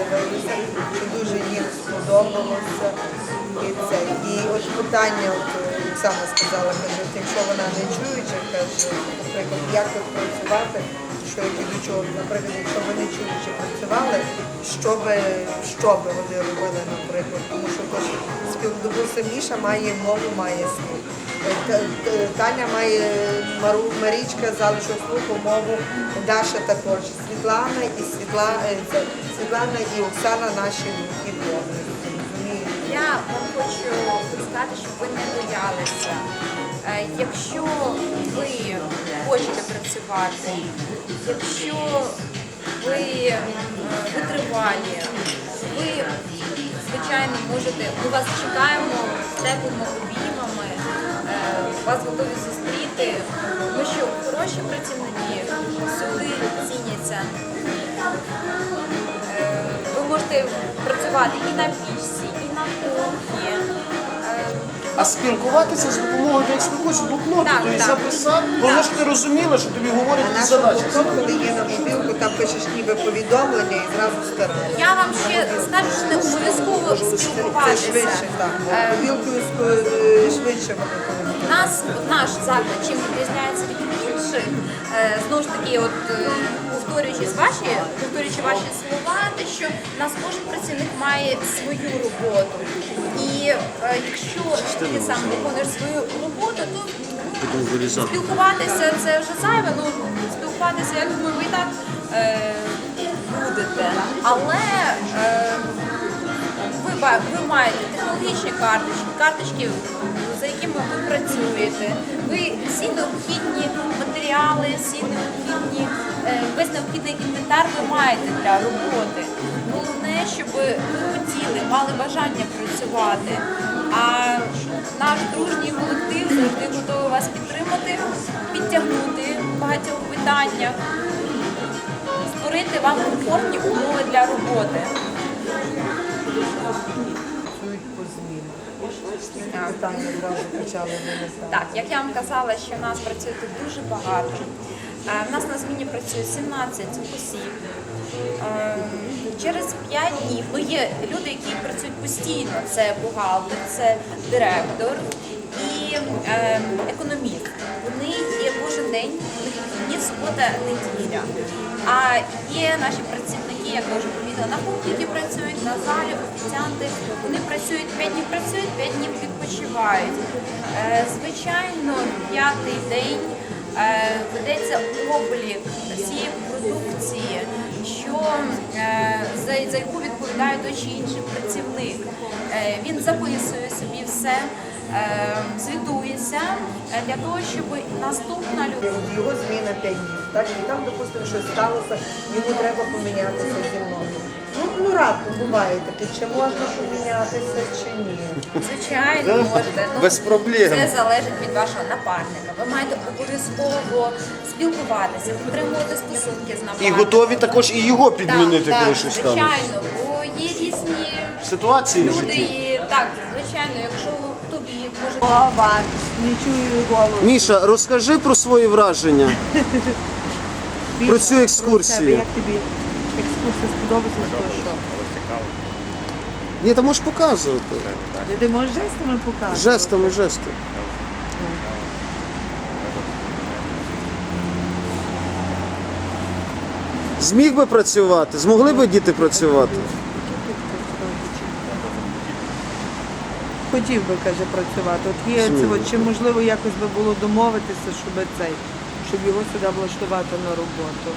подивилися, що дуже їм сподобалося. І це. І от питання, от е, Оксана сказала, каже, якщо вона не чуюча, каже, наприклад, як тут працювати, що і до чого, наприклад, якщо вони чуючи працювали, що би, що би вони робили, наприклад, тому що тож спів, Міша має мову, має слух. Е, Т- Таня має Мару, Марічка залишок слуху, мову, Даша також. Світлана і Світла, е, Світлана і Оксана наші блогери. Я вам хочу сказати, щоб ви не боялися. Е, Якщо ви хочете працювати, якщо ви е, витривалі, ви, звичайно, можете, ми вас чекаємо з теплими обіймами, е, вас готові зустріти, тому що хороші працівники сюди ціняться. Можете працювати і на пічці, і на кухні. А спілкуватися з допомогою як спілкуюся блокноту, Так, тобто так. записав, головне, що ти розуміла, що тобі говорять А ті наша задачі. блокнот, коли є на мобілку, там пишеш ніби повідомлення і зразу стараєш. Я вам ще скажу, що не обов'язково Це спілкуватися. швидше, так. Е, Мобілкою е, швидше. Нас наш заклад чим відрізняється від інших, е, знову ж таки, от е, свою роботу. І е, якщо ти сам виконуєш свою роботу, то ну, спілкуватися це вже зайве. Ну спілкуватися, я думаю, ви і так е, будете. Але е, ви, ви маєте технологічні карточки, карточки, за якими ви працюєте. Ви всі необхідні матеріали, всі необхідні, е, весь необхідний інвентар ви маєте для роботи. Головне, щоб хотіли, мали бажання працювати. А наш дружній колектив завжди готовий вас підтримати, підтягнути в багатьох питаннях, створити вам комфортні умови для роботи. Так, як я вам казала, що нас працює тут дуже багато. Е, В нас на зміні працює 17 осіб. Через 5 днів ну, є люди, які працюють постійно. Це бухгалтер, це директор і е, економіст. Вони є кожен день, у них субота, неділя. А є наші працівники, як ви вже помітили, на кухні, які працюють на залі, офіціанти. Вони працюють 5 днів працюють, 5 днів відпочивають. Е, Звичайно, п'ятий день ведеться облік всієї продукції, що е, за, яку відповідає той чи інший працівник. Е, Він записує собі все, е, звітується для того, щоб наступна людина. Його зміна 5 днів. Так? І там, допустимо, щось сталося, йому треба помінятися зі мною. Ну, ну буває таке, чи можна помінятися, чи ні. Звичайно, можете. Ну, Без проблем. Це залежить від вашого напарника. Ви маєте обов'язково спілкуватися, підтримувати стосунки з І готові також і його підмінити, коли щось станеться. звичайно, бо є різні Ситуації в люди. житті. І, так, звичайно, якщо тобі може Голова, не чую голову. Міша, розкажи про свої враження. Про цю екскурсію. Як тобі екскурсія сподобалася, то що? Ні, ти можеш показувати. Ти можеш жестами показати? Жестами, жестами. Зміг би працювати, змогли би діти працювати. Хотів би, каже, працювати. От є це, от, чи можливо якось би було домовитися, щоб цей, щоб його сюди влаштувати на роботу.